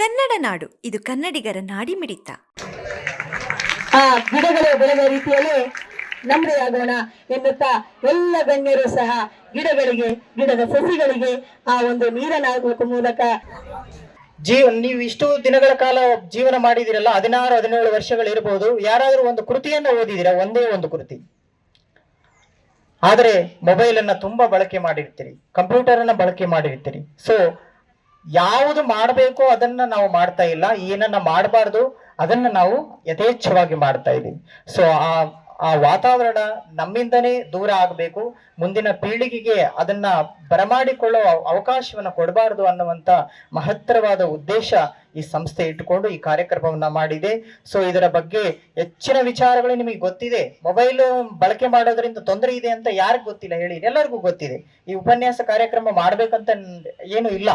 ಕನ್ನಡ ನಾಡು. ಇದು ಕನ್ನಡಿಗರ ನಾಡಿಮಿಡಿತ ಆ ಗಿಡಗಳು ಬೆಳೆದ ರೀತಿಯಲ್ಲಿ ನಮ್ಮದಾಗೋಣ ಎನ್ನುತ್ತಾ ಎಲ್ಲ ಗಣ್ಯರು ಸಹ ಗಿಡಗಳಿಗೆ ಗಿಡದ ಸಸಿಗಳಿಗೆ ಆ ಒಂದು ನೀರನ್ನು ಹಾಕುವ ಮೂಲಕ. ಜೀವನ್ ನೀವು ಇಷ್ಟು ದಿನಗಳ ಕಾಲ ಜೀವನ ಮಾಡಿದಿರಲ್ಲ ಹದಿನಾರು ಹದಿನೇಳು ವರ್ಷಗಳಿರ್ಬೋದು ಯಾರಾದರೂ ಒಂದು ಕೃತಿಯನ್ನ ಓದಿದಿರ ಒಂದೇ ಒಂದು ಕೃತಿ. ಆದರೆ ಮೊಬೈಲ್ ಅನ್ನ ತುಂಬಾ ಬಳಕೆ ಮಾಡಿರ್ತೀರಿ. ಕಂಪ್ಯೂಟರ್ ಅನ್ನ ಬಳಕೆ ಮಾಡಿರ್ತೀರಿ. ಸೊ ಯಾವುದು ಮಾಡಬೇಕು ಅದನ್ನ ನಾವು ಮಾಡ್ತಾ ಇಲ್ಲ. ಏನನ್ನ ಮಾಡಬಾರ್ದು ಅದನ್ನ ನಾವು ಯಥೇಚ್ಛವಾಗಿ ಮಾಡ್ತಾ ಇದ್ದೀವಿ. ಸೊ ಆ ಆ ವಾತಾವರಣ ನಮ್ಮಿಂದನೇ ದೂರ ಆಗಬೇಕು. ಮುಂದಿನ ಪೀಳಿಗೆಗೆ ಅದನ್ನ ಬರಮಾಡಿಕೊಳ್ಳೋ ಅವಕಾಶವನ್ನ ಕೊಡಬಾರದು ಅನ್ನುವಂತ ಮಹತ್ತರವಾದ ಉದ್ದೇಶ ಈ ಸಂಸ್ಥೆ ಇಟ್ಟುಕೊಂಡು ಈ ಕಾರ್ಯಕ್ರಮವನ್ನ ಮಾಡಿದೆ. ಸೊ ಇದರ ಬಗ್ಗೆ ಹೆಚ್ಚಿನ ವಿಚಾರಗಳು ನಿಮಗೆ ಗೊತ್ತಿದೆ. ಮೊಬೈಲ್ ಬಳಕೆ ಮಾಡೋದ್ರಿಂದ ತೊಂದರೆ ಇದೆ ಅಂತ ಯಾರಿಗೂ ಗೊತ್ತಿಲ್ಲ ಹೇಳಿ ಎಲ್ಲರಿಗೂ ಗೊತ್ತಿದೆ. ಈ ಉಪನ್ಯಾಸ ಕಾರ್ಯಕ್ರಮ ಮಾಡ್ಬೇಕಂತ ಏನು ಇಲ್ಲ.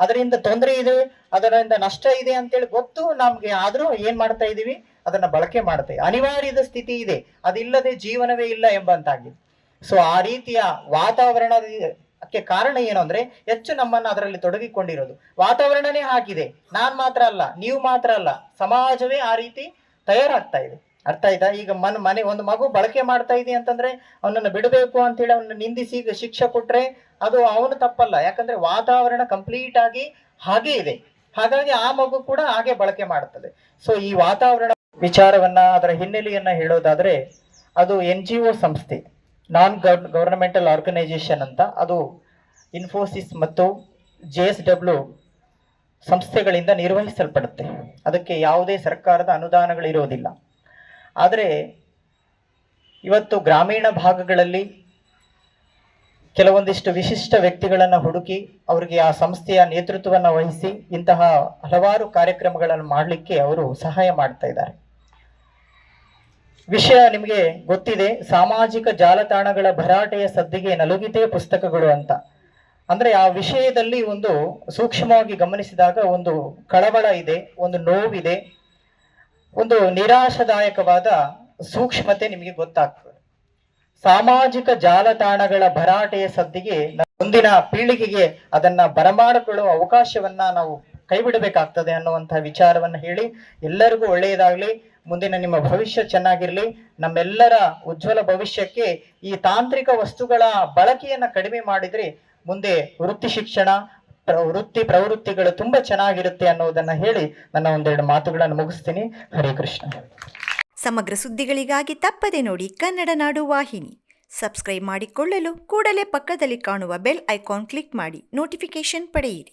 ಅದರಿಂದ ತೊಂದರೆ ಇದೆ, ಅದರಿಂದ ನಷ್ಟ ಇದೆ ಅಂತೇಳಿ ಗೊತ್ತು, ನಮ್ಗೆ ಆದ್ರೂ ಏನ್ ಮಾಡ್ತಾ ಇದೀವಿ? ಅದನ್ನ ಬಳಕೆ ಮಾಡ್ತಾ ಇದ್ದೀವಿ. ಅನಿವಾರ್ಯದ ಸ್ಥಿತಿ ಇದೆ, ಅದಿಲ್ಲದೆ ಜೀವನವೇ ಇಲ್ಲ ಎಂಬಂತಾಗಿದೆ. ಸೊ ಆ ರೀತಿಯ ವಾತಾವರಣಕ್ಕೆ ಕಾರಣ ಏನು ಅಂದ್ರೆ, ಹೆಚ್ಚು ನಮ್ಮನ್ನ ಅದರಲ್ಲಿ ತೊಡಗಿಕೊಂಡಿರೋದು. ವಾತಾವರಣನೇ ಹಾಕಿದೆ ನಾನ್ ಮಾತ್ರ ಅಲ್ಲ, ನೀವು ಮಾತ್ರ ಅಲ್ಲ, ಸಮಾಜವೇ ಆ ರೀತಿ ತಯಾರಾಗ್ತಾ ಇದೆ. ಅರ್ಥ ಆಯ್ತಾ? ಈಗ ಮನ್ ಮನೆ ಒಂದು ಮಗು ಬಳಕೆ ಮಾಡ್ತಾ ಇದೆ ಅಂತಂದ್ರೆ ಅವನನ್ನು ಬಿಡಬೇಕು ಅಂತೇಳಿ ಅವನ್ನ ನಿಂದಿಸಿ ಈಗ ಶಿಕ್ಷೆ ಕೊಟ್ರೆ ಅದು ಅವನು ತಪ್ಪಲ್ಲ. ಯಾಕಂದ್ರೆ ವಾತಾವರಣ ಕಂಪ್ಲೀಟ್ ಆಗಿ ಹಾಗೆ ಇದೆ. ಹಾಗಾಗಿ ಆ ಮಗು ಕೂಡ ಹಾಗೆ ಬಳಕೆ ಮಾಡುತ್ತದೆ ಸೊ ಈ ವಾತಾವರಣ ವಿಚಾರವನ್ನ ಅದರ ಹಿನ್ನೆಲೆಯನ್ನ ಹೇಳೋದಾದ್ರೆ ಅದು ಎನ್ ಜಿ ಒ ಸಂಸ್ಥೆ, ನಾನ್ ಗವರ್ನಮೆಂಟಲ್ ಆರ್ಗನೈಸೇಷನ್ ಅಂತ ಅದು ಇನ್ಫೋಸಿಸ್ ಮತ್ತು ಜೆ ಎಸ್ ಡಬ್ಲ್ಯೂ ಸಂಸ್ಥೆಗಳಿಂದ ನಿರ್ವಹಿಸಲ್ಪಡುತ್ತೆ. ಅದಕ್ಕೆ ಯಾವುದೇ ಸರ್ಕಾರದ ಅನುದಾನಗಳಿರೋದಿಲ್ಲ. ಆದರೆ ಇವತ್ತು ಗ್ರಾಮೀಣ ಭಾಗಗಳಲ್ಲಿ ಕೆಲವೊಂದಿಷ್ಟು ವಿಶಿಷ್ಟ ವ್ಯಕ್ತಿಗಳನ್ನು ಹುಡುಕಿ ಅವರಿಗೆ ಆ ಸಂಸ್ಥೆಯ ನೇತೃತ್ವವನ್ನು ವಹಿಸಿ ಇಂತಹ ಹಲವಾರು ಕಾರ್ಯಕ್ರಮಗಳನ್ನು ಮಾಡಲಿಕ್ಕೆ ಅವರು ಸಹಾಯ ಮಾಡ್ತಾ ಇದ್ದಾರೆ. ವಿಷಯ ನಿಮಗೆ ಗೊತ್ತಿದೆ, ಸಾಮಾಜಿಕ ಜಾಲತಾಣಗಳ ಭರಾಟೆಯ ಸದ್ದಿಗೆ ನಲುಗಿತೇ ಪುಸ್ತಕಗಳು ಅಂತ. ಅಂದ್ರೆ ಆ ವಿಷಯದಲ್ಲಿ ಒಂದು ಸೂಕ್ಷ್ಮವಾಗಿ ಗಮನಿಸಿದಾಗ ಒಂದು ಕಳವಳ ಇದೆ, ಒಂದು ನೋವಿದೆ ಒಂದು ನಿರಾಶದಾಯಕವಾದ ಸೂಕ್ಷ್ಮತೆ ನಿಮಗೆ ಗೊತ್ತಾಗ್ತದೆ. ಸಾಮಾಜಿಕ ಜಾಲತಾಣಗಳ ಭರಾಟೆಯ ಸದ್ದಿಗೆ ಮುಂದಿನ ಪೀಳಿಗೆಗೆ ಅದನ್ನ ಬರಮಾಡಿಕೊಳ್ಳುವ ಅವಕಾಶವನ್ನ ನಾವು ಕೈಬಿಡಬೇಕಾಗ್ತದೆ ಅನ್ನುವಂತಹ ವಿಚಾರವನ್ನ ಹೇಳಿ, ಎಲ್ಲರಿಗೂ ಒಳ್ಳೆಯದಾಗ್ಲಿ, ಮುಂದಿನ ನಿಮ್ಮ ಭವಿಷ್ಯ ಚೆನ್ನಾಗಿರ್ಲಿ, ನಮ್ಮೆಲ್ಲರ ಉಜ್ವಲ ಭವಿಷ್ಯಕ್ಕೆ ಈ ತಾಂತ್ರಿಕ ವಸ್ತುಗಳ ಬಳಕೆಯನ್ನ ಕಡಿಮೆ ಮಾಡಿದ್ರೆ ಮುಂದೆ ವೃತ್ತಿ ಶಿಕ್ಷಣ ವೃತ್ತಿ ಪ್ರವೃತ್ತಿಗಳು ತುಂಬಾ ಚೆನ್ನಾಗಿರುತ್ತೆ ಅನ್ನೋದನ್ನ ಹೇಳಿ ನನ್ನ ಒಂದೆರಡು ಮಾತುಗಳನ್ನು ಮುಗಿಸ್ತೀನಿ. ಹರೇ ಕೃಷ್ಣ. ಸಮಗ್ರ ಸುದ್ದಿಗಳಿಗಾಗಿ ತಪ್ಪದೆ ನೋಡಿ ಕನ್ನಡ ನಾಡು ವಾಹಿನಿ. ಸಬ್ಸ್ಕ್ರೈಬ್ ಮಾಡಿಕೊಳ್ಳಲು ಕೂಡಲೇ ಪಕ್ಕದಲ್ಲಿ ಕಾಣುವ ಬೆಲ್ ಐಕಾನ್ ಕ್ಲಿಕ್ ಮಾಡಿ ನೋಟಿಫಿಕೇಶನ್ ಪಡೆಯಿರಿ.